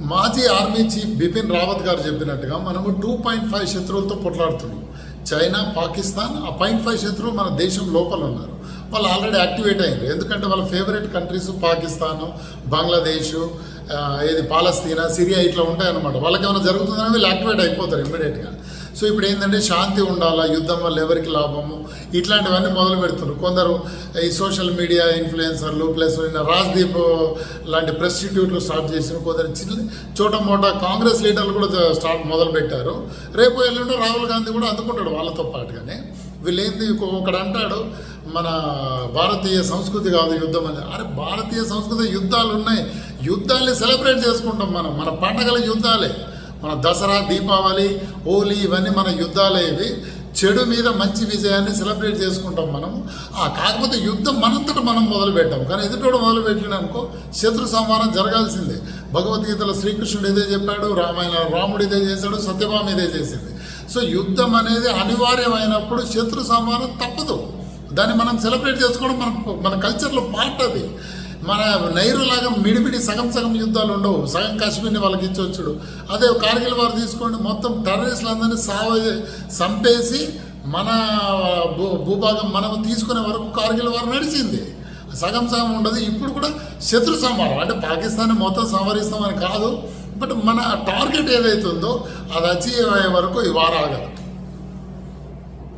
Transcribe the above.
మాజీ army chief Bipin Rawat గారు చెప్పినట్టుగా మనము టూ పాయింట్ ఫైవ్ శత్రువులతో పొట్లాడుతున్నాం. చైనా పాకిస్తాన్ ఆ పాయింట్ ఫైవ్ శత్రువులు మన దేశం లోపల ఉన్నారు. వాళ్ళు ఆల్రెడీ యాక్టివేట్ అయ్యారు. ఎందుకంటే వాళ్ళ ఫేవరెట్ కంట్రీస్ పాకిస్తాను బంగ్లాదేశ్ ఏది పాలస్తీనా సిరియా ఇట్లా ఉంటాయన్నమాట. వాళ్ళకి ఏమైనా జరుగుతుందని వీళ్ళు యాక్టివేట్ అయిపోతారు ఇమ్మీడియట్గా సో ఇప్పుడు ఏంటంటే శాంతి ఉండాలా? యుద్ధం వల్ల ఎవరికి లాభము? ఇట్లాంటివన్నీ మొదలు పెడుతున్నారు. కొందరు ఈ సోషల్ మీడియా ఇన్ఫ్లుయెన్సర్లు ప్లస్ రాజ్దీప్ లాంటి ప్రెస్టిట్యూట్లు స్టార్ట్ చేసిన కొందరు చిన్న చోట మోట కాంగ్రెస్ లీడర్లు కూడా స్టార్ట్ మొదలు పెట్టారు. రేపు ఎల్లుండి రాహుల్ గాంధీ కూడా అందుకుంటాడు వాళ్ళతో పాటుగానే. వీళ్ళేంది? ఒకడు అంటాడు మన భారతీయ సంస్కృతి కాదు యుద్ధం అని. అరే భారతీయ సంస్కృతి యుద్ధాలు ఉన్నాయి. యుద్ధాన్ని సెలబ్రేట్ చేసుకుంటాం మనం. మన పండగల యుద్ధాలే. మన దసరా దీపావళి హోలీ ఇవన్నీ మన యుద్ధాలే ఇవి. చెడు మీద మంచి విజయాన్ని సెలబ్రేట్ చేసుకుంటాం మనం. ఆ కాకపోతే యుద్ధం మనంతట మనం మొదలు పెట్టాం కానీ ఎదుటోడు మొదలు పెట్టిననుకో శత్రు సంహారం జరగాల్సిందే. భగవద్గీతలో శ్రీకృష్ణుడు ఇదే చెప్పాడు రామాయణ రాముడు ఇదే చేశాడు సత్యభామ ఇదే చేసింది. సో యుద్ధం అనేది అనివార్యమైనప్పుడు శత్రు సంహారం తప్పదు. దాన్ని మనం సెలబ్రేట్ చేసుకోవడం మన మన కల్చర్లో పార్ట్ అది. మన నైరులాగా మిడిమిడి సగం సగం యుద్ధాలు ఉండవు. సగం కాశ్మీర్ని వాళ్ళకి ఇచ్చొచ్చుడు. అదే కార్గిల్ వారు తీసుకోండి. మొత్తం టెర్రరిస్టులందరినీ సావ చంపేసి మన భూ భూభాగం మనం తీసుకునే వరకు కార్గిల్ వారు నడిచింది. సగం సగం ఉండదు. ఇప్పుడు కూడా శత్రు సంహారం అంటే పాకిస్తాన్ మొత్తం సంహరిస్తామని కాదు. బట్ మన టార్గెట్ ఏదైతుందో అది అచీవ్ అయ్యే వరకు ఈ వారాగదు